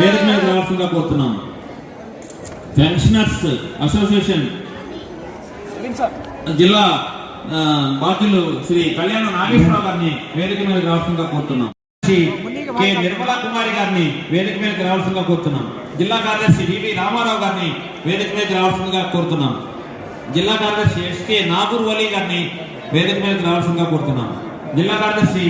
వేదిక మీద రావాల్సిందిగా కోరుతున్నాం. పెన్షనర్స్ అసోసియేషన్ జిల్లా బాధ్యులు శ్రీ కళ్యాణ నాగేశ్వరరావు గారిని వేదిక మీద రావాల్సిందిగా కోరుతున్నాం. కె. నిర్మలా కుమారి గారిని వేదిక మీదకి రావాల్సిందిగా కోరుతున్నాం. జిల్లా కార్యదర్శి వివి రామారావు గారిని వేదిక మీదకి రావాల్సిందిగా కోరుతున్నాం. జిల్లా కార్యదర్శి ఎస్కే నాగూర్ వలీ గారిని వేదిక మీదకి రావాల్సిందిగా కోరుతున్నాం. జిల్లా కార్యదర్శి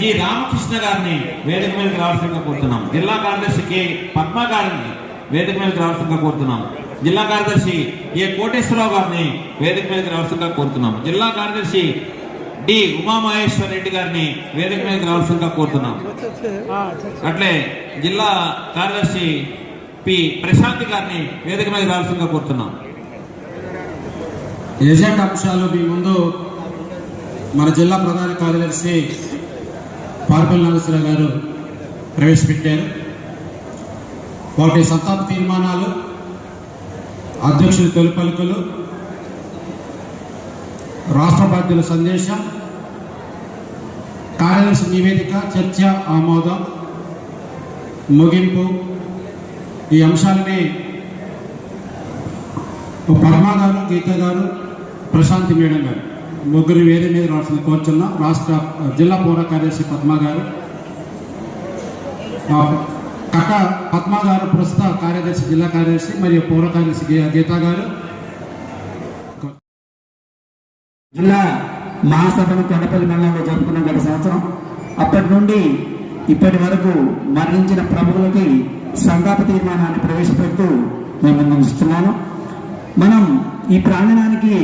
జి రామకృష్ణ గారిని వేదిక మీదకి రావాల్సిందిగా కోరుతున్నాం. జిల్లా కార్యదర్శి కె పద్మ గారిని వేదిక మీదకి రావాల్సిందిగా కోరుతున్నాం. జిల్లా కార్యదర్శి ఏ కోటేశ్వరరావు గారిని వేదిక మీదకి రావాల్సిందిగా కోరుతున్నాం. జిల్లా కార్యదర్శి డి ఉమామహేశ్వర రెడ్డి గారిని వేదిక మీదకి రావాల్సిందిగా కోరుతున్నాం. అట్లే జిల్లా కార్యదర్శి పి ప్రశాంత్ గారిని వేదిక మీద రావాల్సిందిగా కోరుతున్నాం. ఏజెంట్ అంశాలు మీ ముందు మన జిల్లా ప్రధాన కార్యదర్శి పార్పల్ నాగేశ్వరరావు గారు ప్రవేశపెట్టారు. వాటి సంతాప తీర్మానాలు అధ్యక్షుల తొలి పలుకులు రాష్ట్ర బాధ్యుల సందేశం కార్యదర్శి నివేదిక చర్చ ఆమోదం ముగింపు ఈ అంశాలని పద్మ గారు గీత గారు ప్రశాంతి మేడం గారు. ముగ్గురు వేరే మీద రావాల్సింది కోరుచున్నాం రాష్ట్ర జిల్లా పౌర కార్యదర్శి పద్మ గారు ఆ, పద్మ గారు ప్రస్తుత కార్యదర్శి జిల్లా కార్యదర్శి మరియు పౌర కార్యదర్శి గీతా గారు. జిల్లా మహాసభను కొండపల్లి మండలంలో జరుపుకున్నాం గత సంవత్సరం అప్పటి నుండి ఇప్పటి వరకు మరణించిన ప్రభువులకి సంతాప తీర్మానాన్ని ప్రవేశపెడుతూ మేము ముందుస్తున్నాను మనం ఈ ప్రాంగణానికి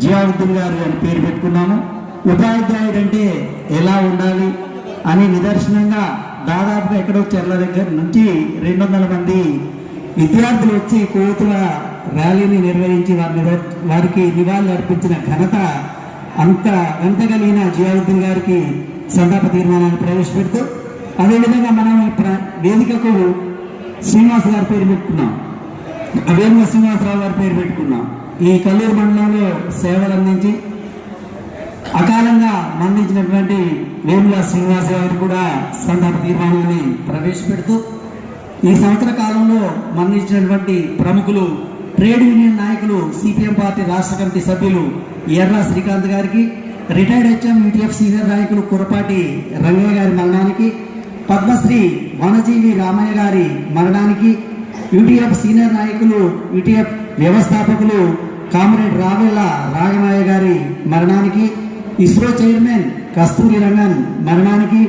జియావుద్దీన్ గారు అని పేరు పెట్టుకున్నాము. ఉపాధ్యాయుడు అంటే ఎలా ఉండాలి అని నిదర్శనంగా దాదాపుగా ఎక్కడో చెర్ల దగ్గర నుంచి రెండు వందల మంది విద్యార్థులు వచ్చి కోతుల ర్యాలీని నిర్వహించి వారిని వారికి నివాళులు అర్పించిన ఘనత అంత వెంటగలిగిన జియావుద్దీన్ గారికి సంతాప తీర్మానాన్ని ప్రవేశపెడుతూ అదేవిధంగా మనం వేదికకు శ్రీనివాస్ గారి పేరు పెట్టుకున్నాం. వేముల శ్రీనివాసరావు గారి పేరు పెట్టుకున్నాం. ఈ కల్లూరు మండలంలో సేవలు అందించి అకాలంగా మరణించినటువంటి వేముల శ్రీనివాస గారు కూడా సంతాప తీర్మానాన్ని ప్రవేశపెడుతూ ఈ సంవత్సర కాలంలో మరణించినటువంటి ప్రముఖులు ట్రేడ్ యూనియన్ నాయకులు సిపిఎం పార్టీ రాష్ట్ర కమిటీ సభ్యులు ఎర్ర శ్రీకాంత్ గారికి రిటైర్డ్ హెచ్ఎం యూటీఎఫ్ సీనియర్ నాయకులు కురపాటి రంగయ్య గారి మరణానికి పద్మశ్రీ వనజీవి రామయ్య గారి మరణానికి యూటీఎఫ్ సీనియర్ నాయకులు యూటీఎఫ్ వ్యవస్థాపకులు కామ్రేడ్ రావెల్ల రాగనాయ గారి మరణానికి ఇస్రో చైర్మన్ కస్తూరి రంగన్ మరణానికి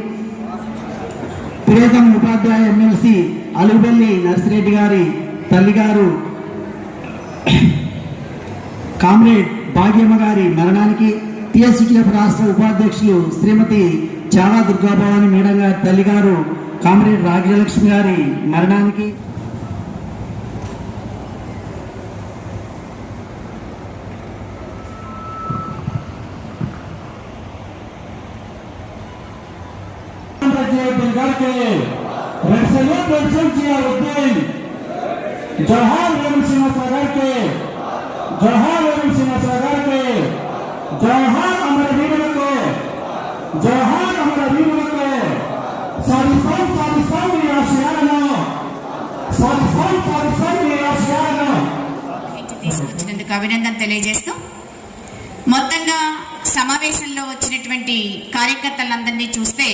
ప్రియతమ ఉపాధ్యాయ ఎమ్మెల్సీ అలుబెల్లి నర్సిరెడ్డి గారి తల్లిగారు కామ్రేడ్ భాగ్యమ్మ గారి మరణానికి టిఎస్సిటిఎఫ్ రాష్ట్ర ఉపాధ్యక్షులు శ్రీమతి చాలా దుర్గాభవాని మేడం గారి తల్లిగారు కామ్రేడ్ రాజ్యలక్ష్మి గారి మరణానికి జవహర్ వేము శ్రీనివాసరావు గారికి జవహర్ వేము శ్రీనివాసరావు గారికి జవహర్ అమర వీరులకు జవహర్ అమర వీరులకు సాధిస్తాం సాధిస్తాం ఈ ఆశయాలను తీసుకొచ్చినందుకు అభినందన తెలియజేస్తూ మొత్తంగా సమావేశంలో వచ్చినటువంటి కార్యకర్తలందరినీ చూస్తే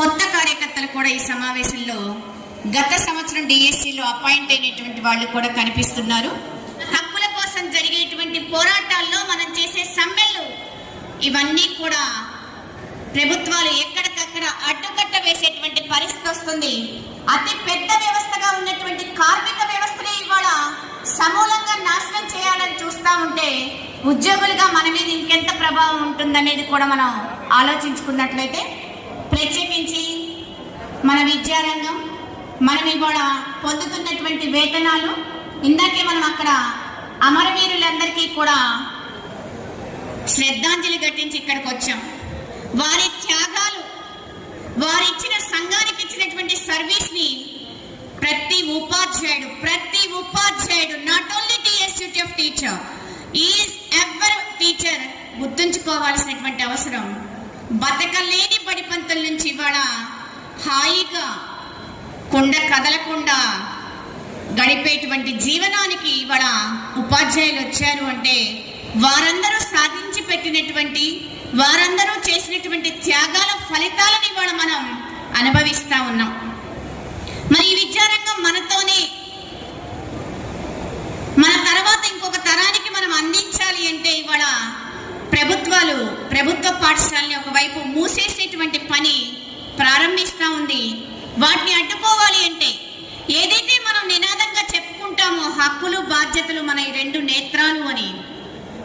కొత్త కార్యకర్తలు కూడా ఈ సమావేశంలో గత సంవత్సరం డిఎస్సిలో అపాయింట్ అయినటువంటి వాళ్ళు కూడా కనిపిస్తున్నారు. హక్కుల కోసం జరిగేటువంటి పోరాటాల్లో మనం చేసే సమ్మెలు ఇవన్నీ కూడా ప్రభుత్వాలు ఎక్కడికక్కడ అడ్డుకట్ట వేసేటువంటి పరిస్థితి వస్తుంది. అతి పెద్ద వ్యవస్థగా ఉన్నటువంటి కార్మిక వ్యవస్థనే ఇవాళ సమూలంగా నాశనం చేయాలని చూస్తూ ఉంటే ఉద్యోగులుగా మన మీద ఇంకెంత ప్రభావం ఉంటుందనేది కూడా మనం ఆలోచించుకున్నట్లయితే ప్రత్యేకించి మన విద్యారంగం మనం ఇవాళ పొందుతున్నటువంటి వేతనాలు ఇందాకే మనం అక్కడ అమరవీరులందరికీ కూడా శ్రద్ధాంజలి ఘటించి ఇక్కడికి వచ్చాం. వారి త్యాగాలు వారిచ్చిన సంఘానికి ఇచ్చినటువంటి సర్వీస్ని ప్రతి ఉపాధ్యాయుడు ప్రతి ఉపాధ్యాయుడు not only TSUT of teacher is ever teacher గుర్తుంచుకోవాల్సినటువంటి అవసరం. బతకలేని బడిపంతుల నుంచి ఇవాళ హాయిగా కుండ కదలకుండా గడిపేటువంటి జీవనానికి ఇవాళ ఉపాధ్యాయులు వచ్చారు అంటే వారందరూ సాధించి పెట్టినటువంటి వారందరూ చేసినటువంటి త్యాగాల ఫలితాలను ఇవాళ మనం అనుభవిస్తా ఉన్నాం. మరి ఈ విద్యారంగం మనతోనే మన తర్వాత ఇంకొక తరానికి మనం అందించాలి అంటే ఇవాళ ప్రభుత్వాలు ప్రభుత్వ పాఠశాలని ఒకవైపు మూసేసేటువంటి పని ప్రారంభిస్తా ఉంది. వాటిని అడ్డుకోవాలి అంటే ఏదైతే మనం నినాదంగా చెప్పుకుంటామో హక్కులు బాధ్యతలు మన ఈ రెండు నేత్రాలు అని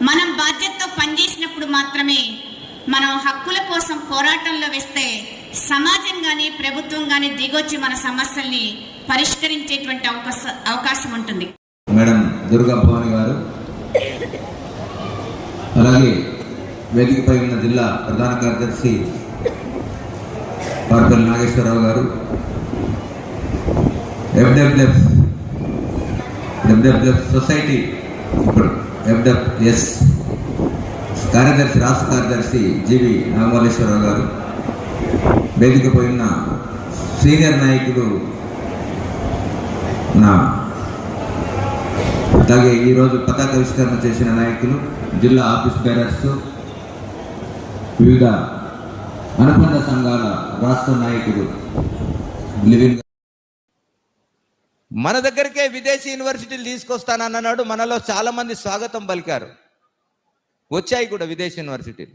మనం బాధ్యతతో పనిచేసినప్పుడు మాత్రమే మనం హక్కుల కోసం పోరాటంలో వేస్తే సమాజం కానీ ప్రభుత్వం కానీ దిగొచ్చి మన సమస్యల్ని పరిష్కరించేటువంటి అవకాశ అవకాశం ఉంటుంది. మేడం దుర్గా భవాని గారు. అలాగే వేదికపై ఉన్న జిల్లా ప్రధాన కార్యదర్శి పార్పల్లి నాగేశ్వరరావు గారు ఎఫ్డబ్ల్యూఎఫ్ డబ్ల్యూఎఫ్ సొసైటీ ఇప్పుడు ఎఫ్డబ్ఎస్ కార్యదర్శి రాష్ట్ర కార్యదర్శి జీవి నాగమల్లేశ్వరరావు గారు వేదికపై ఉన్న సీనియర్ నాయకులు నా అలాగే ఈరోజు పతాకావిష్కరణ చేసిన నాయకులు జిల్లా ఆఫీస్ బేరర్స్ వివిధ అనుబంధ సంఘాల రాష్ట్ర నాయకులు మన దగ్గరికే విదేశీ యూనివర్సిటీలు తీసుకొస్తానన్నాడు. మనలో చాలా మంది స్వాగతం పలికారు. వచ్చాయి కూడా విదేశీ యూనివర్సిటీలు.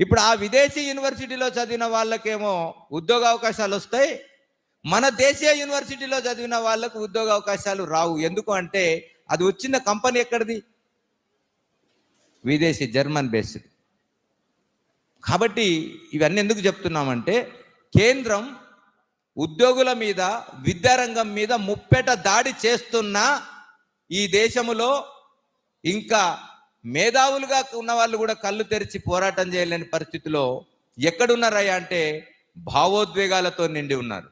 ఇప్పుడు ఆ విదేశీ యూనివర్సిటీలో చదివిన వాళ్ళకేమో ఉద్యోగ అవకాశాలు వస్తాయి. మన దేశీయ యూనివర్సిటీలో చదివిన వాళ్ళకు ఉద్యోగ అవకాశాలు రావు. ఎందుకు అంటే అది వచ్చిన కంపెనీ ఎక్కడిది? విదేశీ జర్మన్ బేస్డ్. కాబట్టి ఇవన్నీ ఎందుకు చెప్తున్నామంటే కేంద్రం ఉద్యోగుల మీద విద్యారంగం మీద ముప్పెట దాడి చేస్తున్న ఈ దేశములో ఇంకా మేధావులుగా ఉన్న వాళ్ళు కూడా కళ్ళు తెరిచి పోరాటం చేయలేని పరిస్థితిలో ఎక్కడున్నారయ్యా అంటే భావోద్వేగాలతో నిండి ఉన్నారు.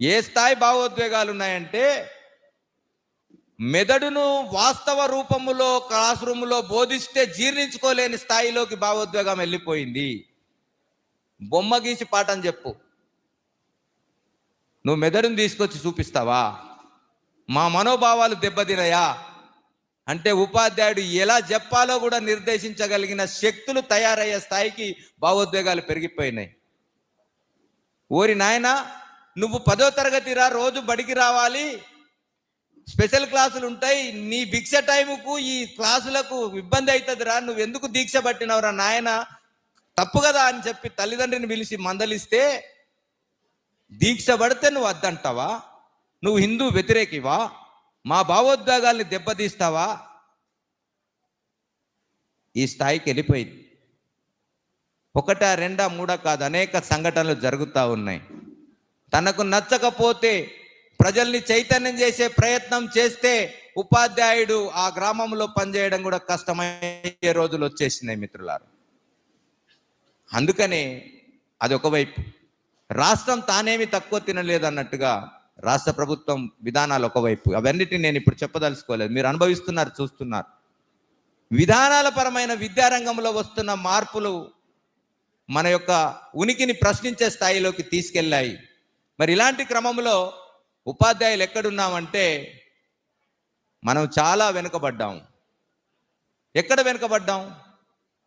ఏ స్థాయి భావోద్వేగాలు ఉన్నాయంటే మెదడును వాస్తవ రూపములో క్లాస్ రూములో బోధిస్తే జీర్ణించుకోలేని స్థాయిలోకి భావోద్వేగం వెళ్ళిపోయింది. బొమ్మ గీసి పాఠం చెప్పు. నువ్వు మెదడును తీసుకొచ్చి చూపిస్తావా? మా మనోభావాలు దెబ్బతినయా? అంటే ఉపాధ్యాయుడు ఎలా చెప్పాలో కూడా నిర్దేశించగలిగిన శక్తులు తయారయ్యే స్థాయికి భావోద్వేగాలు పెరిగిపోయినాయి. ఓరి నాయన నువ్వు పదో తరగతి రా రోజు బడికి రావాలి. స్పెషల్ క్లాసులు ఉంటాయి. నీ భిక్ష టైముకు ఈ క్లాసులకు ఇబ్బంది అవుతుంది రా నువ్వు ఎందుకు దీక్ష పట్టినవరా నాయన? తప్పు కదా అని చెప్పి తల్లిదండ్రిని పిలిచి మందలిస్తే దీక్ష పడితే నువ్వు అద్దంటావా? నువ్వు హిందూ వ్యతిరేకివా? మా భావోద్వేగాల్ని దెబ్బతీస్తావా? ఈ స్థాయికి వెళ్ళిపోయింది. ఒకటా రెండా మూడా కాదు అనేక సంఘటనలు జరుగుతూ ఉన్నాయి. తనకు నచ్చకపోతే ప్రజల్ని చైతన్యం చేసే ప్రయత్నం చేస్తే ఉపాధ్యాయుడు ఆ గ్రామంలో పనిచేయడం కూడా కష్టమయ్యే రోజులు వచ్చేసినాయి మిత్రులారు. అందుకనే అది ఒకవైపు రాష్ట్రం తానేమి తక్కువ తినలేదు అన్నట్టుగా రాష్ట్ర ప్రభుత్వం విధానాలు ఒకవైపు అవన్నిటిని నేను ఇప్పుడు చెప్పదలుచుకోలేదు. మీరు అనుభవిస్తున్నారు చూస్తున్నారు. విధానాల పరమైన విద్యారంగంలో వస్తున్న మార్పులు మన యొక్క ఉనికిని ప్రశ్నించే స్థాయిలోకి తీసుకెళ్ళాయి. మరి ఇలాంటి క్రమంలో ఉపాధ్యాయులు ఎక్కడున్నామంటే మనం చాలా వెనుకబడ్డాం. ఎక్కడ వెనుకబడ్డాం?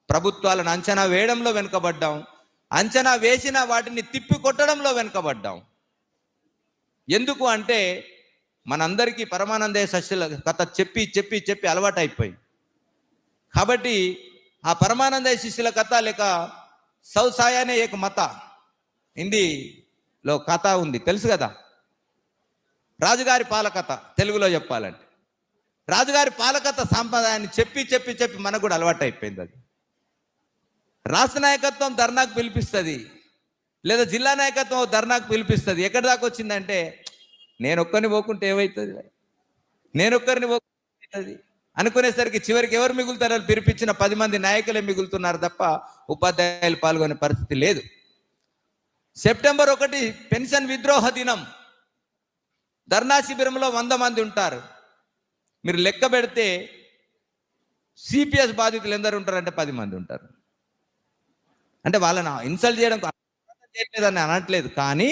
ప్రభుత్వాలను అంచనా వేయడంలో వెనుకబడ్డాం. అంచనా వేసిన వాటిని తిప్పి కొట్టడంలో వెనుకబడ్డాం. ఎందుకు అంటే మనందరికీ పరమానందే సస్యుల కథ చెప్పి చెప్పి చెప్పి అలవాటు కాబట్టి ఆ పరమానంద శిష్యుల కథ లేక సౌసాయానే ఏక మత. హిందీలో కథ ఉంది. తెలుసు కదా? రాజుగారి పాలకత తెలుగులో చెప్పాలంటే. రాజుగారి పాలకత సాంప్రదాయాన్ని చెప్పి చెప్పి చెప్పి మనకు కూడా అలవాటు అయిపోయింది అది. రాష్ట్ర నాయకత్వం ధర్నాకు పిలిపిస్తుంది. లేదా జిల్లా నాయకత్వం ధర్నాకు పిలిపిస్తుంది. ఎక్కడి దాకా వచ్చిందంటే నేను ఒక్కరిని పోకుంటే ఏమవుతుంది నేను ఒక్కరిని పోకుంటుంది అనుకునేసరికి చివరికి ఎవరు మిగులుతారో? పిలిపించిన పది మంది నాయకులే మిగులుతున్నారు తప్ప ఉపాధ్యాయులు పాల్గొనే పరిస్థితి లేదు. సెప్టెంబర్ ఒకటి పెన్షన్ విద్రోహ దినం. ధర్నా శిబిరంలో వంద మంది ఉంటారు. మీరు లెక్క పెడితే సిపిఎస్ బాధితులు ఎందరు ఉంటారంటే పది మంది ఉంటారు. అంటే వాళ్ళని ఇన్సల్ట్ చేయడం చేయట్లేదని అనట్లేదు. కానీ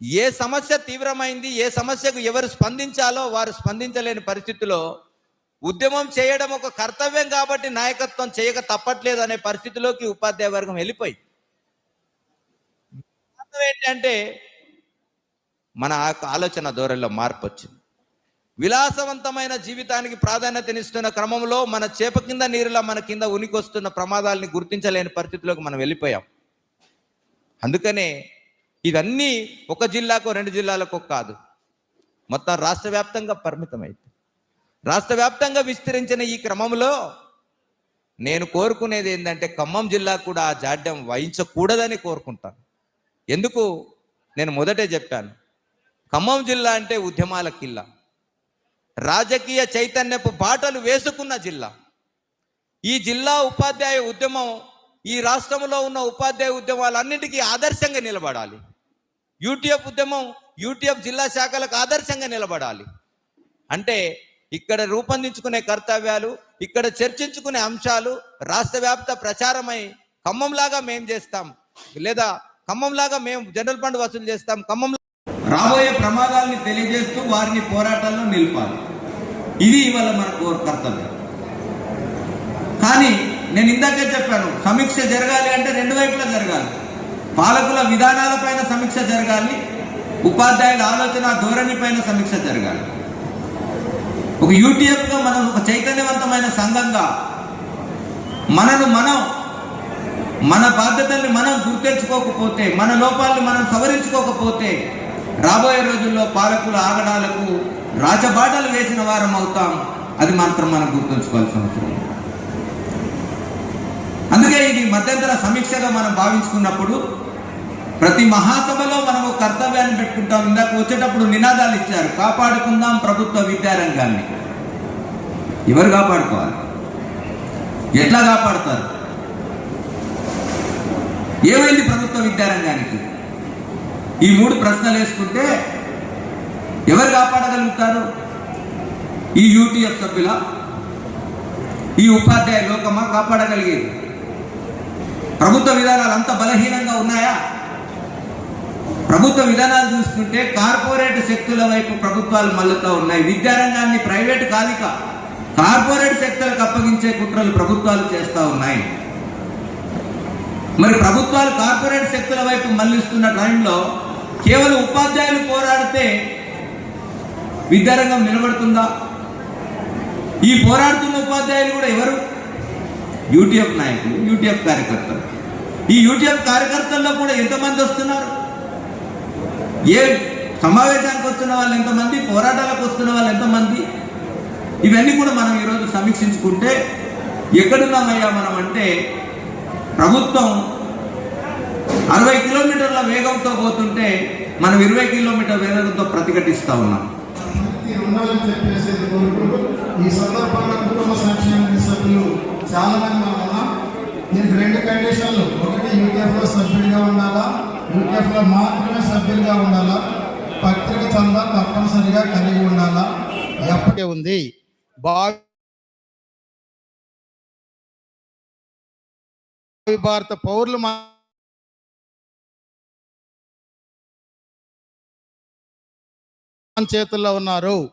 ఏ సమస్య తీవ్రమైంది ఏ సమస్యకు ఎవరు స్పందించాలో వారు స్పందించలేని పరిస్థితిలో ఉద్యమం చేయడం ఒక కర్తవ్యం కాబట్టి నాయకత్వం చేయక తప్పట్లేదు అనే పరిస్థితిలోకి ఉపాధ్యాయ వర్గం వెళ్ళిపోయి ఏంటంటే మన యొక్క ఆలోచన ధోరణిలో మార్పు వచ్చింది. విలాసవంతమైన జీవితానికి ప్రాధాన్యతనిస్తున్న క్రమంలో మన చేప కింద నీరులా మన కింద ఉనికొస్తున్న ప్రమాదాలని గుర్తించలేని పరిస్థితిలోకి మనం వెళ్ళిపోయాం. అందుకనే ఇవన్నీ ఒక జిల్లాకు రెండు జిల్లాలకు కాదు. మొత్తం రాష్ట్ర వ్యాప్తంగా పరిమితమైంది. రాష్ట్ర వ్యాప్తంగా విస్తరించిన ఈ క్రమంలో నేను కోరుకునేది ఏంటంటే ఖమ్మం జిల్లా కూడా ఆ జాడ్యం వహించకూడదని కోరుకుంటాను. ఎందుకు? నేను మొదటే చెప్పాను. ఖమ్మం జిల్లా అంటే ఉద్యమాల కిల్లా. రాజకీయ చైతన్యపు బాటలు వేసుకున్న జిల్లా. ఈ జిల్లా ఉపాధ్యాయ ఉద్యమం ఈ రాష్ట్రంలో ఉన్న ఉపాధ్యాయ ఉద్యమాలన్నిటికీ ఆదర్శంగా నిలబడాలి. యూటీఎఫ్ ఉద్యమం యూటీఎఫ్ జిల్లా శాఖలకు ఆదర్శంగా నిలబడాలి. అంటే ఇక్కడ రూపొందించుకునే కర్తవ్యాలు ఇక్కడ చర్చించుకునే అంశాలు రాష్ట్ర వ్యాప్త ప్రచారమై ఖమ్మంలాగా మేము చేస్తాం. లేదా ఖమ్మంలాగా మేము జనరల్ ఫండ్ వసూలు చేస్తాం. ఖమ్మం రాబోయే ప్రమాదాలని తెలియజేస్తూ వారిని పోరాటాల్లో నిలిపాలి. ఇది ఇవాళ మన కోర్ కర్తవ్యం. కానీ నేను ఇందాకే చెప్పాను సమీక్ష జరగాలి అంటే రెండు వైపులా జరగాలి. పాలకుల విధానాలపైన సమీక్ష జరగాలి ఉపాధ్యాయుల ఆలోచన ధోరణి పైన సమీక్ష జరగాలి. ఒక యూటీఎఫ్గా మనం ఒక చైతన్యవంతమైన సంఘంగా మనను మనం మన బాధ్యతల్ని మనం గుర్తించుకోకపోతే మన లోపాలను మనం సవరించుకోకపోతే రాబోయే రోజుల్లో పాలకుల ఆగడాలకు రాజబాటలు వేసిన వారం అవుతాం. అది మాత్రం మనం గుర్తుంచుకోవాల్సిన అవసరం అందుకే ఇది మధ్యంతర సమీక్షగా మనం భావించుకున్నప్పుడు ప్రతి మహాసభలో మనం ఒక కర్తవ్యాన్ని పెట్టుకుంటాం. ఇందాక వచ్చేటప్పుడు నినాదాలు ఇచ్చారు. కాపాడుకుందాం ప్రభుత్వ విద్యారంగాన్ని. ఎవరు కాపాడుకోవాలి? ఎట్లా కాపాడుతారు? ఏమైంది ప్రభుత్వ విద్యారంగానికి? ఈ మూడు ప్రశ్నలు వేసుకుంటే ఎవరు కాపాడగలుగుతారు? ఈ యూటీఎఫ్ సభ్యుల ఈ ఉపాధ్యాయ లోకమా కాపాడగలిగేది? ప్రభుత్వ విధానాలు అంత బలహీనంగా ఉన్నాయా? ప్రభుత్వ విధానాలు చూసుకుంటే కార్పొరేట్ శక్తుల వైపు ప్రభుత్వాలు మళ్ళుతూ ఉన్నాయి. విద్యారంగాన్ని ప్రైవేట్ కాలిక కార్పొరేట్ శక్తులకు అప్పగించే కుట్రలు ప్రభుత్వాలు చేస్తూ ఉన్నాయి. మరి ప్రభుత్వాలు కార్పొరేట్ శక్తుల వైపు మళ్ళిస్తున్న టైంలో కేవలం ఉపాధ్యాయులు పోరాడితే విద్యారంగం నిలబడుతుందా? ఈ పోరాడుతున్న ఉపాధ్యాయులు కూడా ఎవరు? యూటీఎఫ్ నాయకులు యూటీఎఫ్ కార్యకర్తలు. ఈ యూటీఎఫ్ కార్యకర్తల్లో కూడా ఎంతమంది వస్తున్నారు? ఏ సమావేశానికి వస్తున్న వాళ్ళు ఎంతమంది? పోరాటాలకు వస్తున్న వాళ్ళు ఎంతమంది? ఇవన్నీ కూడా మనం ఈరోజు సమీక్షించుకుంటే ఎక్కడున్నామయ్యా మనం అంటే ప్రభుత్వం అరవై కిలోమీటర్ల వేగంతో పోతుంటే మనం ఇరవై కిలోమీటర్ వేగంతో ప్రతిఘటిస్తూ ఉన్నాం. ఈ ఉండాలని చెప్పేసి కోరుకుంటూ ఈ సందర్భంగా కుటుంబ సంక్షేమ సభ్యులు చాలా మంది మనం ఉన్నాం దీనికి రెండు కండిషన్లు. ఒకటి యూటీఎఫ్లో సభ్యుడిగా ఉండాలా? యూటీఎఫ్లో మాత్రమే సభ్యులుగా ఉండాలా? పత్రిక చందా తప్పనిసరిగా కలిగి ఉండాలా? ఎప్పటికే ఉంది. భావి భారత పౌరులు చేతుల్లో ఉన్నారు.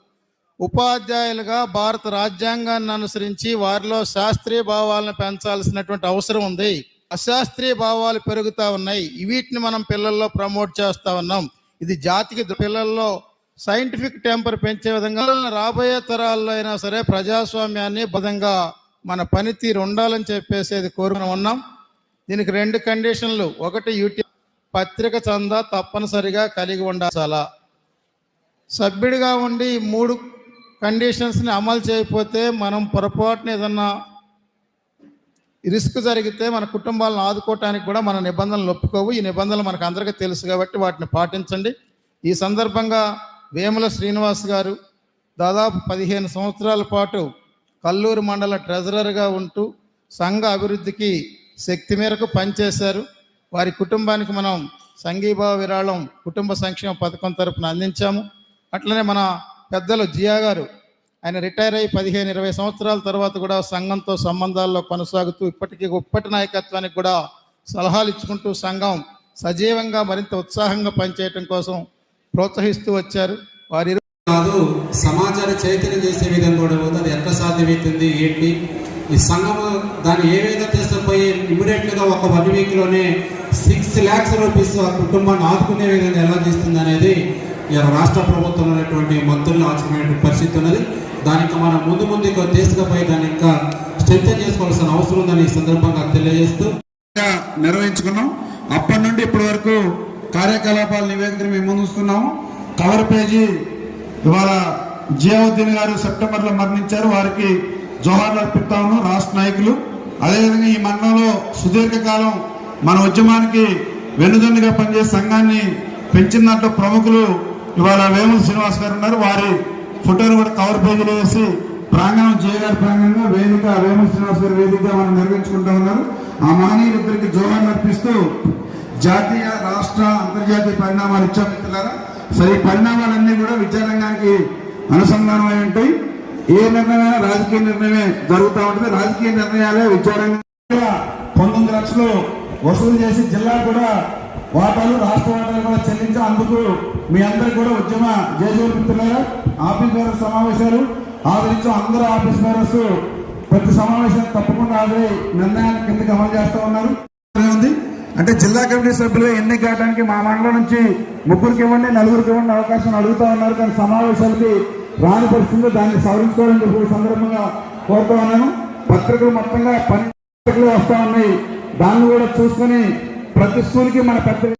ఉపాధ్యాయులుగా భారత రాజ్యాంగాన్ని అనుసరించి వారిలో శాస్త్రీయ భావాలను పెంచాల్సినటువంటి అవసరం ఉంది. అశాస్త్రీయ భావాలు పెరుగుతూ ఉన్నాయి. వీటిని మనం పిల్లల్లో ప్రమోట్ చేస్తూ ఉన్నాం. ఇది జాతికి పిల్లల్లో సైంటిఫిక్ టెంపర్ పెంచే విధంగా రాబోయే తరాల్లో అయినా సరే ప్రజాస్వామ్యాన్ని బలంగా మన పనితీరు ఉండాలని చెప్పేసి అది కోరుకుని ఉన్నాం. దీనికి రెండు కండిషన్లు. ఒకటి యూట్యూబ్ పత్రిక చందా తప్పనిసరిగా కలిగి ఉండాలా. సభ్యుడిగా ఉండి ఈ మూడు కండిషన్స్ని అమలు చేయకపోతే మనం పొరపాటున ఏదన్నా రిస్క్ జరిగితే మన కుటుంబాలను ఆదుకోవటానికి కూడా మన నిబంధనలు ఒప్పుకోవు. ఈ నిబంధనలు మనకు అందరికీ తెలుసు కాబట్టి వాటిని పాటించండి. ఈ సందర్భంగా వేముల శ్రీనివాస్ గారు దాదాపు పదిహేను సంవత్సరాల పాటు కల్లూరు మండల ట్రెజరర్గా ఉంటూ సంఘ అభివృద్ధికి శక్తి మేరకు పనిచేశారు. వారి కుటుంబానికి మనం సంఘీభావ విరాళం కుటుంబ సంక్షేమ పథకం తరపున అందించాము. అట్లనే మన పెద్దలు జియా గారు ఆయన రిటైర్ అయ్యి పదిహేను ఇరవై సంవత్సరాల తర్వాత కూడా సంఘంతో సంబంధాల్లో కొనసాగుతూ ఇప్పటికీ ఇప్పటి నాయకత్వానికి కూడా సలహాలు ఇచ్చుకుంటూ సంఘం సజీవంగా మరింత ఉత్సాహంగా పనిచేయటం కోసం ప్రోత్సహిస్తూ వచ్చారు. వారి కాదు సమాచార చైతన్యం చేసే విధంగా కూడా ఉంది అది ఎట్లా సాధ్యమవుతుంది ఏంటి? ఈ సంఘం దాన్ని ఏ విధంగా తీసుకుపోయి ఇమ్మీడియట్గా ఒక వన్ వీక్లోనే సిక్స్ ల్యాక్స్ రూపీస్ ఆ కుటుంబాన్ని ఆదుకునే విధంగా ఎలా చేస్తుంది అనేది రాష్ట్ర ప్రభుత్వం ఉన్నటువంటి మంత్రులు ఆచరణ పరిస్థితి ఉన్నది. దానికి మనం ముందు ముందు ఇంకా తీసుకుపోయి దాన్ని ఇంకా స్ట్రెంగ్ చేసుకోవాల్సిన అవసరం ఉందని ఈ సందర్భంగా తెలియజేస్తూ నిర్వహించుకున్నాం. అప్పటి నుండి ఇప్పటి వరకు కార్యకలాపాల నివేదికను మేము ముందుస్తున్నాము కవర్ పేజీ ఇవాళ జియావుద్దీన్ గారు సెప్టెంబర్లో మరణించారు. వారికి జోహార్లు అర్పిస్తా రాష్ట్ర నాయకులు. అదేవిధంగా ఈ మండలంలో సుదీర్ఘకాలం మన ఉద్యమానికి వెన్నుదన్నుగా పనిచేసే సంఘాన్ని పెంచినట్టు ప్రముఖులు ఇవాళ వేముల శ్రీనివాస్ గారు ఉన్నారు. వారి ఫోటోను కూడా కవర్ పేజీలో వేసి ప్రాంగణం జయగారి ప్రాంగణంగా వేదిక వేముల శ్రీనివాస్ గారి వేదికగా మనం నిర్వహించుకుంటూ ఉన్నారు. ఆ మహనీయులిద్దరికి జోహార్లు అర్పిస్తూ జాతీయ రాష్ట్ర అంతర్జాతీయ పరిణామాలు ఇచ్చాం మిత్రులారా. సరే ఈ పరిణామాలన్నీ కూడా విద్యారంగానికి అనుసంధానం అయి ఉంటాయి. ఏ నిర్ణయమైనా రాజకీయ నిర్ణయమే జరుగుతూ ఉంటుంది. రాజకీయ నిర్ణయాలే విద్యారంగం. కూడా పంతొమ్మిది లక్షలు వసూలు చేసి జిల్లా కూడా వాటాలు రాష్ట్ర వాటాలు కూడా చెల్లించాం. అందుకు మీ అందరికి కూడా ఉద్యమ జయజోలు ఆఫీస్ బేరస్ సమావేశాలు ఆదరించు అందరూ ఆఫీస్ బేరస్ ప్రతి సమావేశం తప్పకుండా హాజరై నిర్ణయాన్ని కిందకి అమలు చేస్తూ ఉన్నారు. ఉంది. అంటే జిల్లా కమిటీ సభ్యులు ఎన్నిక కావడానికి మా మండలం నుంచి ముగ్గురికి ఇవ్వండి నలుగురికి ఇవ్వండి అవకాశం అడుగుతా ఉన్నారు. కానీ సమావేశాలకి రాని పరిస్థితుల్లో దాన్ని సవరించుకోవాలని చెప్పి సందర్భంగా కోరుతా ఉన్నాను. పత్రికలు మొత్తంగా పని పత్రికలు వస్తూ ఉన్నాయి. దాన్ని కూడా చూసుకొని ప్రతి స్కూల్కి మన పత్రిక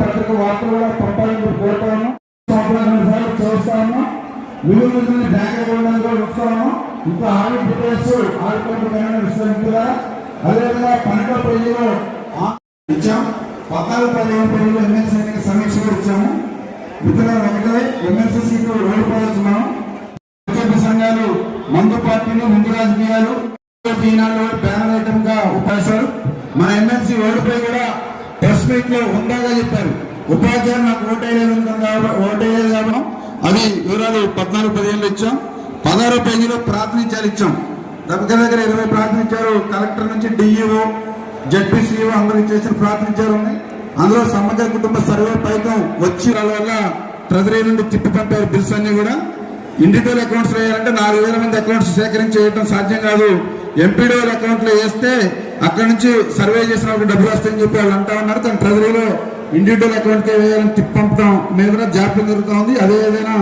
పత్రిక వార్తలు కూడా పంపాలని చెప్పి కోరుతా ఉన్నాం సంవత్సరాలు సార్లు చేస్తా ఉన్నాం విలువ జాగ్రత్త ఉండడానికి కూడా వస్తా ఇంకా ఆంధ్రప్రదేశ్ డీటెయిల్స్ ఆడిట్ విశ్వవిద్యాలయ అదేవిధంగా పన్నెండో పేజీలో ఇచ్చాం. పద్నాలుగు పదిహేను పేజీలో ఎమ్మెల్సీ సమీక్ష ఇచ్చాము. ఇతర ఒకటే ఎమ్మెల్సీ సీట్లు ఓడిపోతున్నాం విద్యార్థి సంఘాలు మందు పార్టీలు ముందు రాజకీయాలు ఈనాడు బ్యానర్ ఐటమ్గా ఉపయోగిస్తారు మన ఎమ్మెల్సీ ఓడిపోయి కూడా ప్రెస్ మీట్లో ఉందాగా చెప్పారు. ఉపాధ్యాయులు నాకు ఓటేయలేదు ఓటేయలేదు కాబట్టి అది వివరాలు పద్నాలుగు పదిహేను ఇచ్చాం. పదహారో పేజీలో ప్రాతినిధ్యాలు ఇచ్చాం. దగ్గర దగ్గర ఇరవై ప్రాతినిధ్యాలు కలెక్టర్ నుంచి డిఈఓ జడ్పీసీఓ అందరూ చేసిన ప్రాతినిధ్యాలు ఉన్నాయి. అందులో సమాజ కుటుంబ సర్వే పైకం వచ్చి వల్ల ట్రెజరీ నుండి తిప్పి పంపారు బిల్స్ అన్ని కూడా. ఇండివిజువల్ అకౌంట్స్ వేయాలంటే నాలుగు వేల మంది అకౌంట్స్ సేకరించి వేయడం సాధ్యం కాదు. ఎంపీడీఓల అకౌంట్లో వేస్తే అక్కడ నుంచి సర్వే చేసినప్పుడు డబ్బులు వస్తాయని చెప్పి వాళ్ళు అంటా ఉన్నారు. తన ట్రెజరీలో ఇండివిజువల్ అకౌంట్కి వేయాలని తిప్పి పంపడం మీద జాప్యం జరుగుతూ ఉంది. అదే ఏదైనా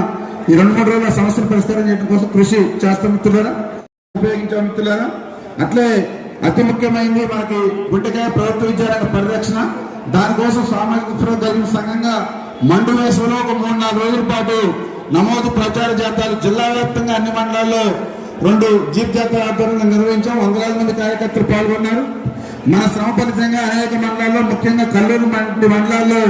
ఈ రెండు మూడు రోజుల సమస్యలు పరిష్కారం చేయడం కోసం కృషి చేస్తాం మిత్రులారా. ఉపయోగించాం మిత్రులారా. అట్లే అతి ముఖ్యమైనది మనకి గుంటకాయ ప్రభుత్వ విద్యారంగ పరిరక్షణ. దానికోసం సామాజిక కలిగిన సంఘంగా మండు వేసవిలో ఒక మూడు నాలుగు రోజుల పాటు నమోదు ప్రచార జాతాలు జిల్లా వ్యాప్తంగా అన్ని మండలాల్లో రెండు జీప్ జాతర ఆధ్వర్యంగా నిర్వహించాం. వందలాది మంది కార్యకర్తలు పాల్గొన్నారు. మన శ్రమ ఫలితంగా అనేక మండలాల్లో ముఖ్యంగా కల్లూరు వంటి మండలాల్లో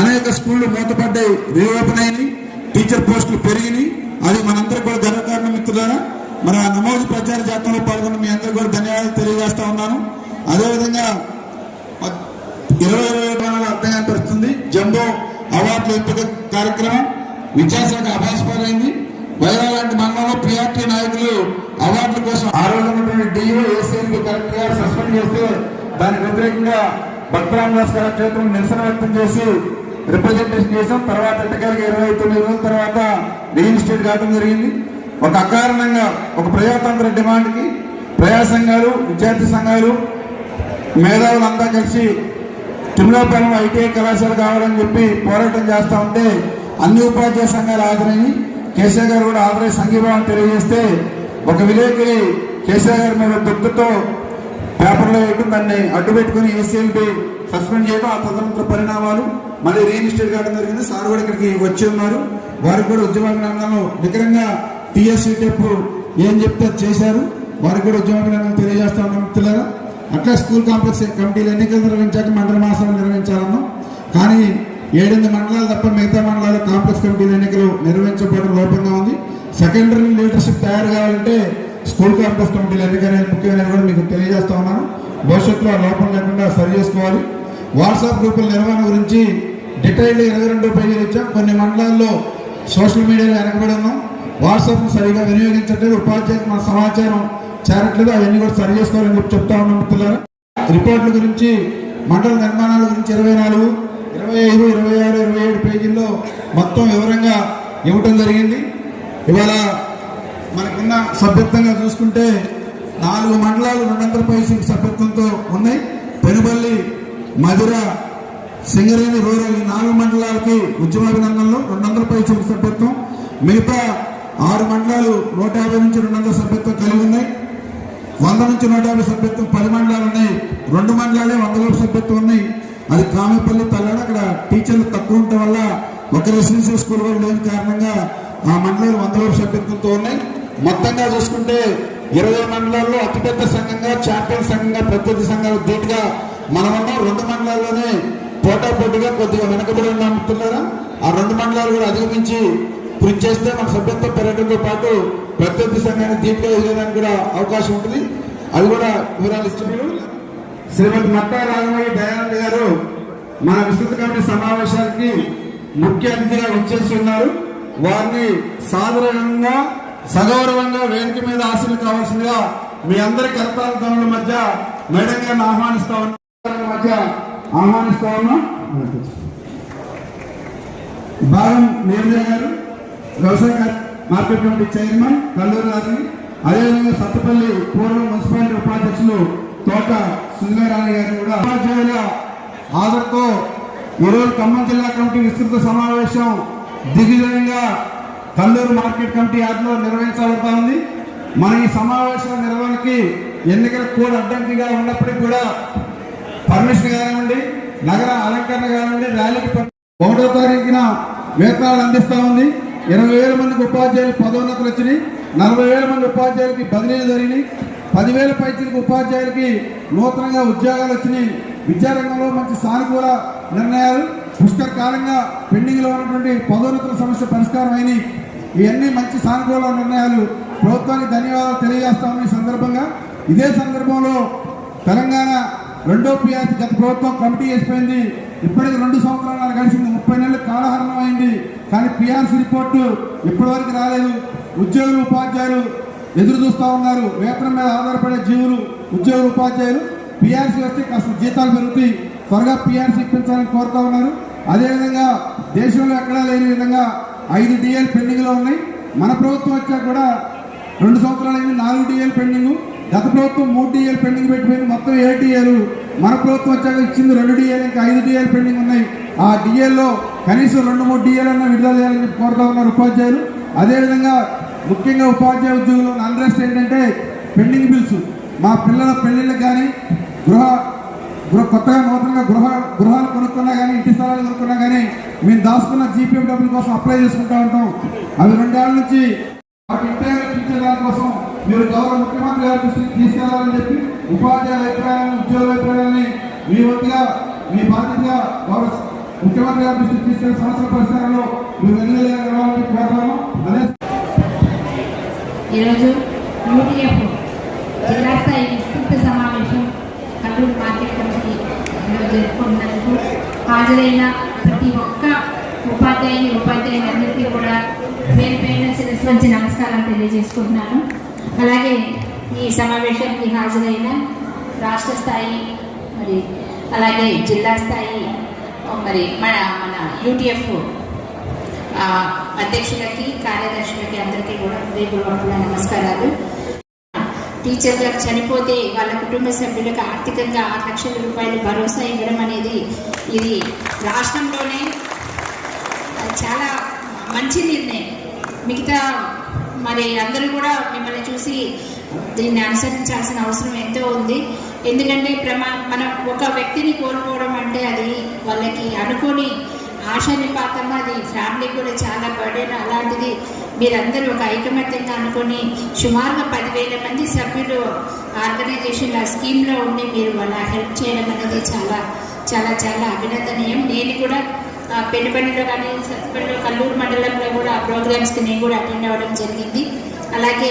అనేక స్కూళ్ళు మూతపడ్డాయి. రీఓపెన్ అయినాయి. టీచర్ పోస్టులు పెరిగినాయి. అది మనందరికీ కూడా గర్వకారణ మిత్రులారా. మరి ఆ నమోదు ప్రచార జాతరలో పాల్గొన్న మీ అందరికీ కూడా ధన్యవాదాలు తెలియజేస్తా ఉన్నాను. అదేవిధంగా ఇరవై ఇరవై విధానాలు అర్థం కనిపిస్తుంది జంబో అవార్డుల ఎంపిక కార్యక్రమం విద్యాశాఖ అభాస్పాలైంది వైరా లాంటి మండలంలో ప్రియార్టీ నాయకులు అవార్డుల కోసం ఆ రోజు ఉన్నటువంటి డిఓ ఏసీఎంపీ కలెక్టర్ గారు సస్పెండ్ చేస్తే దానికి వ్యతిరేకంగా భక్తరామదాస్ కళాక్షేత్రం నిరసన వ్యక్తం చేసి రిప్రజెంటేషన్ చేసాం తర్వాత ఎట్టకాలకి ఇరవై తొమ్మిది రోజుల తర్వాత రీఇన్స్టేట్ కావడం జరిగింది. ఒక అకారణంగా ఒక ప్రజాతంత్ర డిమాండ్కి ప్రజా సంఘాలు విద్యార్థి సంఘాలు మేధావులంతా కలిసి తిరుమలపురం ఐటీఐ కళాశాల కావాలని చెప్పి పోరాటం చేస్తూ ఉంటే అన్ని ఉపాధ్యాయ సంఘాలు ఆదరణి కేసీఆర్ గారు కూడా ఆల్రెడీ సంఘీభావం తెలియజేస్తే ఒక విలేకరి కేసీఆర్ గారి మీద దుఃఖతో పేపర్లో వేయడం దాన్ని అడ్డుపెట్టుకుని ఏసీఎల్పీ సస్పెండ్ చేయడం ఆ తదనంతర పరిణామాలు మళ్ళీ రీఇన్స్టేట్ కావడం జరిగింది. సార్ కూడా ఇక్కడికి వచ్చి ఉన్నారు. వారికి కూడా ఉద్యమాభినందనలు నికరంగా టీఎస్సీ టెప్ ఏం చెప్తే చేశారు. వారికి కూడా ఉద్యమాభినందనలు తెలియజేస్తా ఉన్నాం మిత్రులారా. అట్లా స్కూల్ కాంప్లెక్స్ కమిటీలు ఎన్నికలు నిర్వహించాక మండల మాసాలు నిర్వహించాలన్నాం. కానీ ఏడెనిమిది మండలాలు తప్ప మిగతా మండలాలు కాంప్లెక్స్ కమిటీల ఎన్నికలు నిర్వహించబడడం లోపంగా ఉంది. సెకండరీ లీడర్షిప్ తయారు కావాలంటే స్కూల్ కాంప్లెక్స్ కమిటీలు ఎన్నిక ముఖ్యమైన కూడా మీకు తెలియజేస్తా ఉన్నాను. భవిష్యత్తులో లోపం లేకుండా సరి చేసుకోవాలి. వాట్సాప్ గ్రూపుల నిర్వహణ గురించి డీటెయిల్డ్ ఇరవై రెండు పేజీలు ఇచ్చాం. కొన్ని మండలాల్లో సోషల్ మీడియాలో వెనకబడి ఉన్నాం. వాట్సాప్ సరిగా వినియోగించట్లేదు. ఉపాధ్యాయులకు మన సమాచారం చేరట్లేదు. అవన్నీ కూడా సరి చేసుకోవాలని చెప్పి చెప్తా ఉన్నాం మిత్రులారా. రిపోర్ట్ల గురించి మండల నిర్మాణాల గురించి ఇరవై నాలుగు ఇరవై ఐదు ఇరవై ఆరు ఇరవై ఏడు పేజీల్లో మొత్తం వివరంగా ఇవ్వటం జరిగింది. ఇవాళ మనకున్న సభ్యత్వంగా చూసుకుంటే నాలుగు మండలాలు రెండు వందల పైసలు సభ్యత్వంతో ఉన్నాయి. పెనుబల్లి మధుర సింగరేణి రూరల్ ఈ నాలుగు మండలాలకి ఉద్యమాభినందనలు రెండు వందల పైసలు సభ్యత్వం. మిగతా ఆరు మండలాలు నూట యాభై నుంచి రెండు వందల సభ్యత్వం కలిగి ఉన్నాయి. వంద నుంచి నూట యాభై సభ్యత్వం పది మండలాలు ఉన్నాయి. రెండు మండలాలే వందల సభ్యత్వం ఉన్నాయి. అది కామేపల్లి తల్లాడు అక్కడ టీచర్లు తక్కువ ఉండటం వల్ల ఒక రెసిడెన్షియల్ స్కూల్ కూడా లేని కారణంగా ఆ మండలాలు వందల సభ్యత్వంతో ఉన్నాయి. మొత్తంగా చూసుకుంటే ఇరవై మండలాల్లో అతిపెద్ద సంఘంగా ఛాంపియన్ సంఘంగా ప్రత్యర్థి సంఘాలు ధీటుగా మనం ఉన్నాం రెండు మండలాల్లోనే పోటాపోటీగా కొద్దిగా వెనకబడి ఉన్నాం మిత్రులారా. ఆ రెండు మండలాలు కూడా అధిగమించి కృషి చేస్తే మన సభ్యత్వ పర్యటనతో పాటు ప్రత్యర్థి సంఘాన్ని ధీటుగా ఎదగడానికి కూడా అవకాశం ఉంటుంది. అది కూడా వివరాలు ఇస్తున్నారు శ్రీమతి మట్టా రాఘవయ్య దయానంద్ గారు మన విస్తృత కమిటీ సమావేశానికి ముఖ్య అతిథిగా వచ్చేసి ఉన్నారు వారిని సాధారణంగా సగౌరవంగా వేదిక మీద ఆశలు కావాల్సిందిగా మీ అందరి కరతాల ధనుల మధ్య మేడం గారిని ఆహ్వానిస్తా ఉన్నాం మధ్య ఆహ్వానిస్తా ఉన్నాం. భాగం నీరజ గారు వ్యవసాయ మార్కెట్ కమిటీ చైర్మన్ కల్లూరు గారిని అదేవిధంగా సత్తపల్లి పూర్వ మున్సిపాలిటీ ఉపాధ్యక్షులు తోట సుందరాణి గారిని కూడా ఉపాధ్యాయుల ఆదర్తో ఈరోజు ఖమ్మం జిల్లా కమిటీ విస్తృత సమావేశం దిగ్విజయంగా కల్లూరు మార్కెట్ కమిటీ యార్డ్లో నిర్వహించబడతా ఉంది మన ఈ సమావేశం నిర్వహణకి ఎన్నికల కోడ్ అడ్డంకిగా ఉన్నప్పటికీ కూడా పర్మిషన్ కానివ్వండి నగర అలంకరణ కానివ్వండి ర్యాలీకి ఒకటో తారీఖున వేతనాలు అందిస్తా ఉంది. ఇరవై వేల మందికి ఉపాధ్యాయులు పదోన్నతులు వచ్చినాయి. నలభై వేల మంది ఉపాధ్యాయులకి బదిలీలు జరిగినాయి. పదివేల పైచీలకు ఉపాధ్యాయులకి నూతనంగా ఉద్యోగాలు వచ్చినాయి. విద్యారంగంలో మంచి సానుకూల నిర్ణయాలు పుష్కర కాలంగా పెండింగ్లో ఉన్నటువంటి పదోన్నతుల సమస్య పరిష్కారం అయినాయి. ఇవన్నీ మంచి సానుకూల నిర్ణయాలు. ప్రభుత్వానికి ధన్యవాదాలు తెలియజేస్తామని సందర్భంగా. ఇదే సందర్భంలో తెలంగాణ రెండో పిఆర్సీ గత ప్రభుత్వం కమిటీ వేసిపోయింది ఇప్పటికి రెండు సంవత్సరాలు గడిచింది. ముప్పై నెలలు కాలహరణం అయింది కానీ పిఆర్సీ రిపోర్టు ఇప్పటివరకు రాలేదు. ఉద్యోగులు ఉపాధ్యాయులు ఎదురు చూస్తూ ఉన్నారు. వేతనం మీద ఆధారపడే జీవులు ఉద్యోగులు ఉపాధ్యాయులు పిఆర్సీ వస్తే కాస్త జీతాలు పెరుగుతాయి. త్వరగా పిఆర్సీ ఇప్పించాలని కోరుతూ ఉన్నారు. అదేవిధంగా దేశంలో ఎక్కడా లేని విధంగా ఐదు డిఎల్ పెండింగ్లో ఉన్నాయి. మన ప్రభుత్వం వచ్చాక కూడా రెండు సంవత్సరాలైంది నాలుగు డిఎల్ పెండింగ్. గత ప్రభుత్వం మూడు డిఎల్ పెండింగ్ పెట్టిపోయింది మొత్తం ఏ డిఎలు మన ప్రభుత్వం వచ్చాక ఇచ్చింది రెండు డిఎల్ ఇంకా ఐదు డిఎల్ పెండింగ్ ఉన్నాయి. ఆ డిఎల్లో కనీసం రెండు మూడు డిఎల్ అన్న విడుదల చేయాలని కోరుతా ఉన్నారు ఉపాధ్యాయులు. అదేవిధంగా ముఖ్యంగా ఉపాధ్యాయ ఉద్యోగులు అన్రెస్ట్ ఏంటంటే పెండింగ్ బిల్స్ మా పిల్లల పెళ్ళిళ్ళకి కానీ గృహ గృహ కొత్తగా నూతనంగా గృహ గృహాలు కొనుక్కున్నా కానీ ఇంటి స్థలాలు కొనుక్కున్నా కానీ మేము దాచుకున్న జీపీఎం డబ్బుల కోసం అప్లై చేసుకుంటా ఉంటాం. అవి రెండేళ్ళ నుంచి వాటి ఇంటిలో దానికోసం మీరు గౌరవ ముఖ్యమంత్రి గారి దృష్టికి తీసుకెళ్ళాలని చెప్పి ఉపాధ్యాయుల అభిప్రాయాలను ఉద్యోగుల అభిప్రాయాలని మీ వంతుగా మీ బాధ్యతగా గౌరవ ముఖ్యమంత్రి గారి దృష్టికి తీసుకెళ్ళి సమస్యల పరిష్కారంలో మీరు వెళ్ళాలని కోరుతాము ఈరోజు యూటీఎఫ్ జిల్లా స్థాయి విస్తృత సమావేశం కల్లూరు మార్కెట్ కమిటీ ఈరోజు జరుపుకున్నందుకు హాజరైన ప్రతి ఒక్క ఉపాధ్యాయుని ఉపాధ్యాయులందరికీ కూడా పేరు పేరున శిరస్సు వంచి నమస్కారాలు తెలియజేసుకుంటున్నాను. అలాగే ఈ సమావేశానికి హాజరైన రాష్ట్ర స్థాయి మరి అలాగే జిల్లా స్థాయి మరి మన మన యూటీఎఫ్ అధ్యక్షులకి కార్యదర్శులకి అందరికీ కూడా హృదయపూర్వకంగా నమస్కారాలు. టీచర్లు చనిపోతే వాళ్ళ కుటుంబ సభ్యులకు ఆర్థికంగా ఆరు లక్షల రూపాయలు భరోసా ఇవ్వడం అనేది ఇది రాష్ట్రంలోనే చాలా మంచి నిర్ణయం. మిగతా మరి అందరూ కూడా మిమ్మల్ని చూసి దీన్ని అనుసరించాల్సిన అవసరం ఎంతో ఉంది. ఎందుకంటే ప్రమా మనం ఒక వ్యక్తిని కోల్పోవడం అంటే అది వాళ్ళకి అనుకోని ఆశ నిపాతం అది ఫ్యామిలీ కూడా చాలా బర్డెన్ అలాంటిది. మీరందరూ ఒక ఐకమత్యంగా అనుకొని సుమారుగా పదివేల మంది సభ్యులు ఆర్గనైజేషన్ ఆ స్కీమ్లో ఉండి మీరు అలా హెల్ప్ చేయడం అనేది చాలా చాలా చాలా అభినందనీయం. నేను కూడా ఆ, కానీ సత్తుపల్లిలో కల్లూరు మండలంలో కూడా ఆ ప్రోగ్రామ్స్కి నేను కూడా అటెండ్ అవ్వడం జరిగింది. అలాగే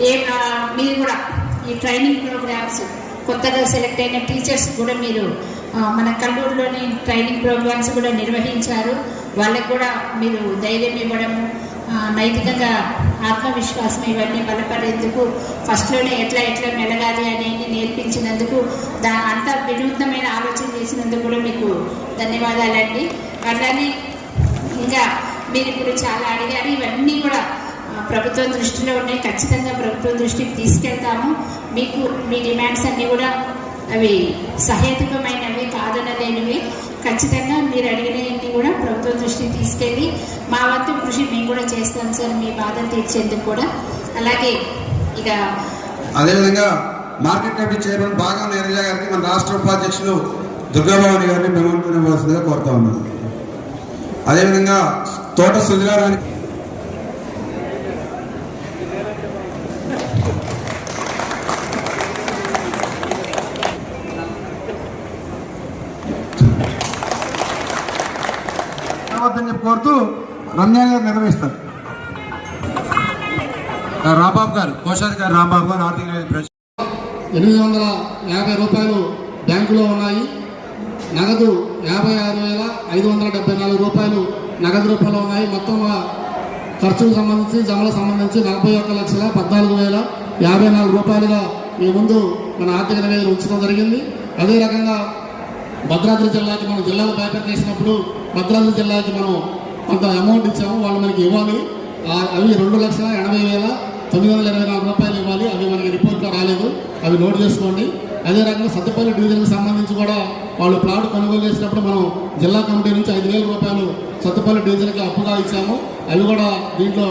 ఏ మీరు కూడా ఈ ట్రైనింగ్ ప్రోగ్రామ్స్ కొత్తగా సెలెక్ట్ అయిన టీచర్స్ కూడా మీరు మన కల్లూరులోని ట్రైనింగ్ ప్రోగ్రామ్స్ కూడా నిర్వహించారు. వాళ్ళకు కూడా మీరు ధైర్యం ఇవ్వడము నైతికంగా ఆత్మవిశ్వాసం ఇవన్నీ బలపడేందుకు ఫస్ట్లోనే ఎట్లా ఎట్లా మెలగాలి అనేది నేర్పించినందుకు దా అంత వినూత్నమైన ఆలోచన చేసినందుకు కూడా మీకు ధన్యవాదాలండి. అట్లానే ఇంకా మీరు ఇప్పుడు చాలా అడిగారు ఇవన్నీ కూడా ప్రభుత్వం దృష్టిలో ఉన్నాయి. ఖచ్చితంగా ప్రభుత్వం దృష్టికి తీసుకెళ్తాము. మీకు మీ డిమాండ్స్ అన్నీ కూడా అవి సహేతుకమైనవి కాదనలేనివి. ఖచ్చితంగా మీరు అడిగినవన్నీ కూడా ప్రభుత్వం దృష్టికి తీసుకెళ్ళి మా వంతు కృషి మేము కూడా చేస్తాం సార్ మీ బాధను తీర్చేందుకు కూడా. అలాగే ఇక అదేవిధంగా మార్కెట్ కమిటీ చైర్మన్ బాగా నేరజా గారికి మన రాష్ట్ర ఉపాధ్యక్షులు దుర్గాభవాని గారిని మేము కోరుతా ఉన్నాం. అదేవిధంగా తోట సుజలారానికి వద్దని చెప్పి కోరుతూ రంజాన్ గారు నిర్వహిస్తారు రాంబాబు గారు కోశాధికారి రాంబాబు గారు ఆర్థిక ఎనిమిది వందల యాభై రూపాయలు బ్యాంకులో ఉన్నాయి. నగదు యాభై ఆరు వేల ఐదు వందల డెబ్బై నాలుగు రూపాయలు నగదు రూపంలో ఉన్నాయి. మొత్తం ఖర్చుకు సంబంధించి జమలకు సంబంధించి నలభై ఒక్క లక్షల పద్నాలుగు వేల యాభై నాలుగు రూపాయలుగా మీ ముందు మన ఆర్థిక నివేదిక ఉంచడం జరిగింది. అదే రకంగా భద్రాద్రి జిల్లాకి మన జిల్లాలో బయట చేసినప్పుడు భద్రాద్రి జిల్లాకి మనం కొంత అమౌంట్ ఇచ్చాము. వాళ్ళు మనకి ఇవ్వాలి. అవి రెండు లక్షల ఎనభై వేల తొమ్మిది వందల ఇరవై నాలుగు రూపాయలు ఇవ్వాలి. అవి మనకి రిపోర్ట్లో రాలేదు. అవి నోట్ చేసుకోండి. అదే రకంగా సత్తుపల్లి డివిజన్కి సంబంధించి కూడా వాళ్ళు ప్లాట్ కొనుగోలు చేసినప్పుడు మనం జిల్లా కమిటీ నుంచి ఐదు వేల రూపాయలు సత్తుపల్లి డివిజన్కి అప్పుగా ఇచ్చాము. అవి కూడా దీంట్లో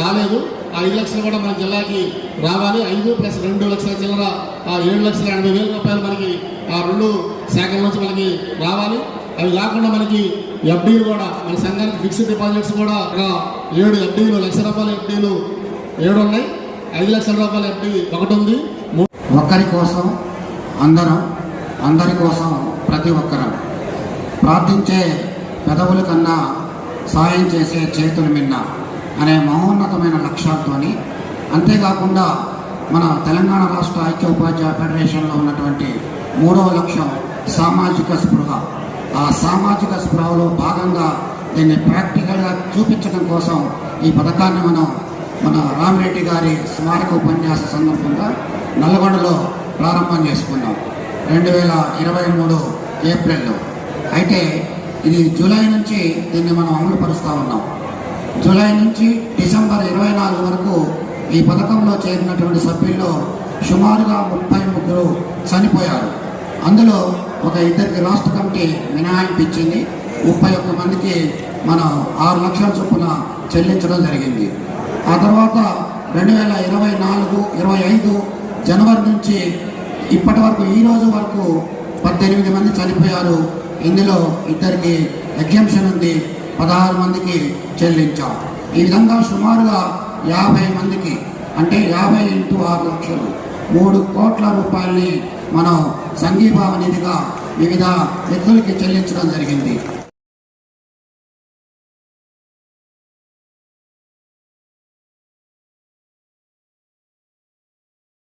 రాలేదు. ఆ ఐదు లక్షలు కూడా మన జిల్లాకి రావాలి. ఐదు ప్లస్ రెండు లక్షల చిల్లర ఆ ఏడు లక్షల ఎనభై వేల రూపాయలు మనకి ఆ రెండు శాఖల నుంచి మనకి రావాలి. అవి కాకుండా మనకి ఎఫ్డీలు కూడా మన సంఘానికి ఫిక్స్డ్ డిపాజిట్స్ కూడా ఒక ఏడు ఎఫ్డీలు లక్ష రూపాయల ఎఫ్డీలు ఏడు ఉన్నాయి ఐదు లక్షల రూపాయల ఎఫ్డీ ఒకటి ఉంది ఒక్కరి కోసం అందరం అందరి కోసం ప్రతి ఒక్కరం ప్రార్థించే పెదవుల కన్నా సాయం చేసే చేతులు మిన్న అనే మహోన్నతమైన లక్ష్యాలతోని అంతేకాకుండా మన తెలంగాణ రాష్ట్ర ఐక్య ఉపాధ్యాయ ఫెడరేషన్లో ఉన్నటువంటి మూడవ లక్ష్యం సామాజిక స్పృహ. ఆ సామాజిక స్పృహలో భాగంగా దీన్ని ప్రాక్టికల్గా చూపించడం కోసం ఈ పథకాన్ని మనం మన రామిరెడ్డి గారి స్మారక ఉపన్యాస సందర్భంగా నల్గొండలో ప్రారంభం చేసుకున్నాం. రెండు వేల ఇరవై మూడు ఏప్రిల్లో. అయితే ఇది జూలై నుంచి దీన్ని మనం అమలుపరుస్తూ ఉన్నాం. జూలై నుంచి డిసెంబర్ ఇరవై నాలుగు వరకు ఈ పథకంలో చేరినటువంటి సభ్యుల్లో సుమారుగా ముప్పై ముగ్గురు చనిపోయారు. అందులో ఒక ఇద్దరికి రాష్ట్ర కమిటీ మినహాయింపు ఇచ్చింది ముప్పై ఒక్క మందికి మనం ఆరు లక్షల చొప్పున చెల్లించడం జరిగింది. ఆ తర్వాత రెండు వేల ఇరవై నాలుగు ఇరవై ఐదు జనవరి నుంచి ఇప్పటి వరకు ఈ రోజు వరకు పద్దెనిమిది మంది చనిపోయారు. ఇందులో ఇద్దరికి ఎగ్జంప్షన్ ఉంది. పదహారు మందికి చెల్లించాం. ఈ విధంగా సుమారుగా యాభై మందికి అంటే యాభై ఇంటూ ఆరు లక్షలు మూడు కోట్ల రూపాయల్ని మనం సంఘీభావ నిధిగా వివిధ వ్యక్తులకి చెల్లించడం జరిగింది.